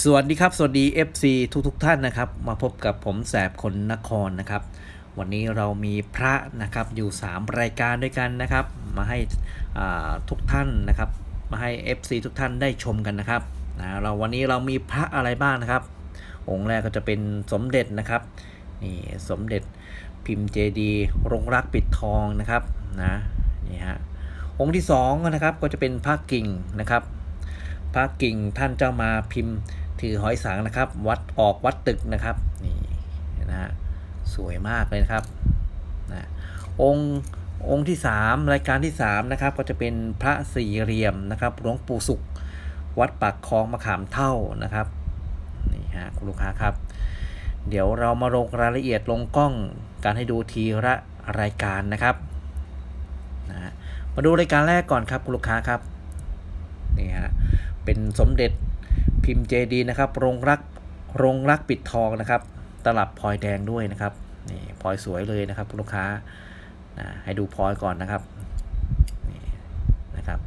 สวัสดีครับ สวัสดี FC ทุกทุกท่านนะครับ มาพบกับผมแสบคนนครนะครับ วันนี้เรามีพระนะครับอยู่ 3 รายการด้วยกันนะครับ มาให้ทุกท่านนะครับ มาให้ FC ทุกท่านได้ชมกันนะครับนะเราวันนี้เรามีพระอะไรบ้างนะครับ องค์แรกก็จะเป็นสมเด็จนะครับนี่สมเด็จพิมพ์เจดีรงรักปิดทองนะครับนะนี่ฮะองค์ที่สองนะครับก็จะเป็นพระกิ่งนะครับ พระกิ่งท่านเจ้ามาพิมพ์ ถือหอยสังนะครับ วัดออกวัดตึกนะครับนี่นะฮะสวยมากเลยนะครับนะองค์องค์ที่ 3 รายการที่3นะครับก็จะเป็นพระสี่เหลี่ยมนะครับหลวงปู่สุข วัดปากคลองมะขามเท่านะครับนี่ฮะคุณลูกค้าครับ เดี๋ยวเรามาลงรายละเอียดลงกล้องการให้ดูทีละรายการนะครับนะฮะมาดูรายการแรกก่อนครับคุณลูกค้าครับนี่ฮะ เป็นสมเด็จพิมพ์เจดีนะครับโรงรักโรงรักปิดทองนะครับ ตลับพลอยแดงด้วยนะครับนี่พลอยสวยเลยนะครับลูกค้านะให้ดูพลอยก่อนนะครับนี่นะครับ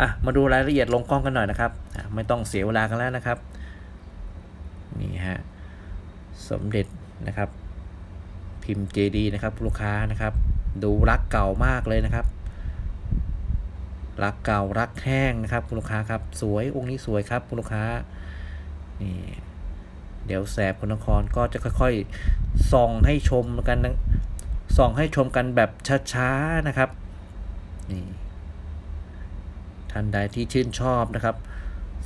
อะมาดูรายละเอียดลงกล้องกันหน่อยนะครับ ไม่ต้องเสียเวลากันแล้วนะครับนี่ฮะสมเด็จนะครับ พิมพ์เจดีนะครับลูกค้านะครับ ดูรักเก่ามากเลยนะครับ รักเก่ารักแห้งนะครับคุณลูกค้าครับสวยองค์นี้สวยครับคุณลูกค้านี่เดี๋ยวแสบคุณนครก็จะค่อยๆส่องให้ชมกันส่องให้ชมกันแบบช้าๆนะครับนี่ท่านใดที่ชื่นชอบนะครับ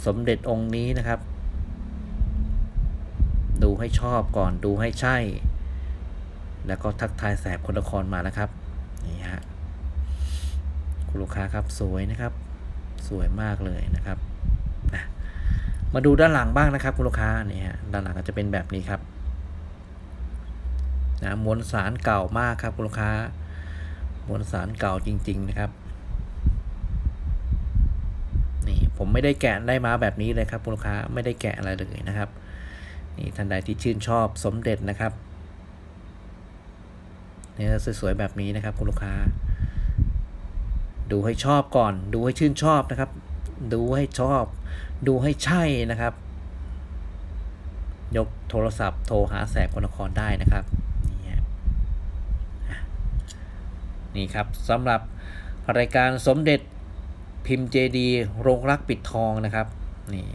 สมเด็จองค์นี้นะครับ ดูให้ชอบก่อนดูให้ใช่ แล้วก็ทักทายแสบคนนครมานะครับนี่ฮะ คุณลูกค้าครับสวยนะครับ สวยมากเลยนะครับนะมาดูด้านหลังบ้างนะครับ คุณลูกค้านี่ฮะด้านหลังก็จะเป็นแบบนี้ครับนะมวลสารเก่ามากครับคุณลูกค้ามวลสารเก่าจริง ๆ นะครับนี่ผมไม่ได้แกะได้มาแบบนี้เลยครับคุณลูกค้าไม่ได้แกะอะไรเลยนะครับนี่ท่านใดที่ชื่นชอบสมเด็จนะครับเนื้อสวยๆแบบนี้นะครับคุณลูกค้า ดูให้ชอบก่อน ดูให้ชื่นชอบนะครับ ดูให้ชอบ ดูให้ใช่นะครับ ยกโทรศัพท์โทรหาแสบคนนครได้นะครับนี่นี่ครับสำหรับรายการสมเด็จพิมพ์เจดีโรงรักปิดทองนะครับนี่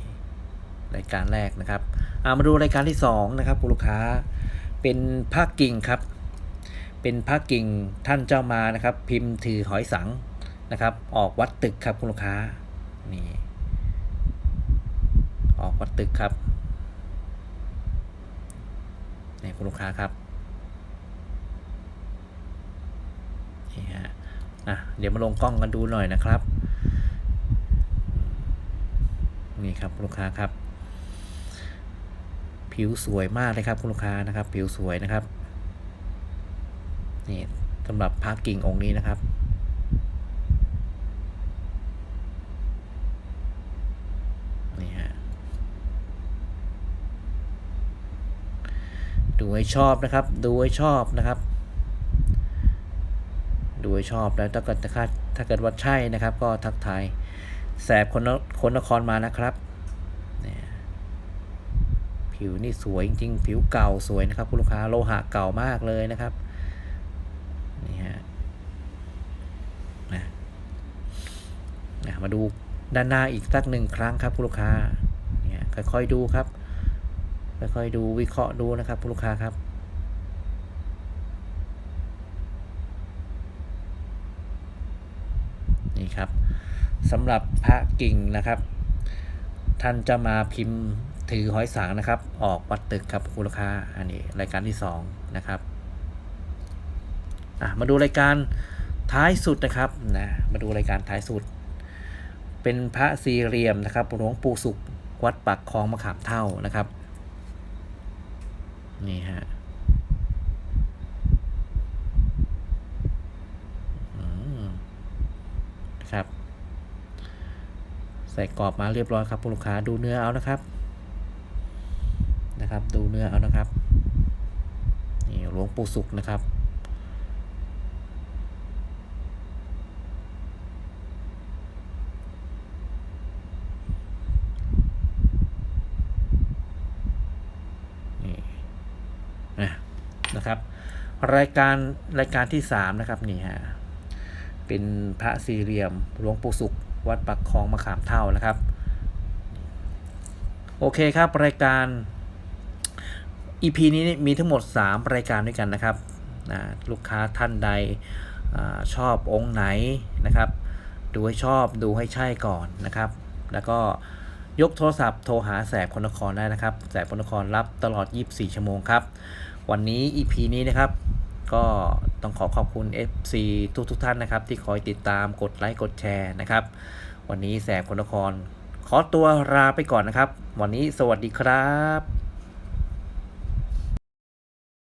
รายการแรกนะครับอามาดูรายการที่สองนะครับคุณลูกค้าเป็นภาคกิ่งครับ เป็นพระกิ่งท่านเจ้ามานะครับ พิมพ์ถือหอยสัง นะครับ ออกวัดตึกครับคุณลูกค้านี่ออกวัดตึกครับนี่คุณลูกค้าครับนี่ฮะอะเดี๋ยวมาลงกล้องกันดูหน่อยนะครับนี่ครับคุณลูกค้าครับ ผิวสวยมากเลยครับคุณลูกค้านะครับ ผิวสวยนะครับนี่สำหรับพาระกิ่งองค์นี้นะครับ ฮะดูให้ชอบนะครับ ดูให้ชอบนะครับ ดูให้ชอบแล้วถ้าเกิดถ้าถ้าเกิดว่าใช่นะครับ ก็ทักทายแสบคนนคนนครมานะครับผิวนี่สวยจริงๆผิวเก่าสวยนะครับคุณลูกค้าโลหะเก่ามากเลยนะครับนี่ฮะนะมาดู ด้านหน้าอีกสักหนึ่งครั้งครับคุณลูกค้าเนี่ยค่อยๆดูครับค่อยๆดูวิเคราะห์ดูนะครับคุณลูกค้าครับนี่ครับสำหรับพระกิ่งนะครับ ท่านจะมาพิมพ์ถือหอยสังนะครับ ออกวัดตึกครับคุณลูกค้าอันนี้รายการที่สองนะครับมาดูรายการท้ายสุดนะครับนะมาดูรายการท้ายสุด เป็นพระสี่เหลี่ยมนะครับหลวงปู่สุขวัดปักคลองมะขามเท่านะครับ นี่ฮะครับ ใส่กรอบมาเรียบร้อยครับลูกค้าดูเนื้อเอานะครับ นะครับ ดูเนื้อเอานะครับนี่หลวงปู่สุขนะครับ รายการรายการที่สามนะครับนี่ฮะเป็นพระสี่เหลี่ยมหลวงปู่สุข วัดปักคลองมะขามเท่านะครับ โอเคครับ รายการ EP นี้มีทั้งหมด 3 รายการด้วยกันนะครับนะลูกค้าท่านใดอชอบองค์ไหนนะครับ ดูให้ชอบดูให้ใช่ก่อนนะครับ แล้วก็ยกโทรศัพท์โทรหาแสบคนนครได้นะครับ แสบคนนครรับตลอด 24 ชั่วโมงครับ วันนี้ EP นี้นะครับ ก็ต้องขอขอบคุณ FC ทุกทุกท่านนะครับ ที่คอยติดตามกดไลค์กดแชร์นะครับ วันนี้แสบคนละคร ขอตัวลาไปก่อนนะครับ วันนี้สวัสดีครับ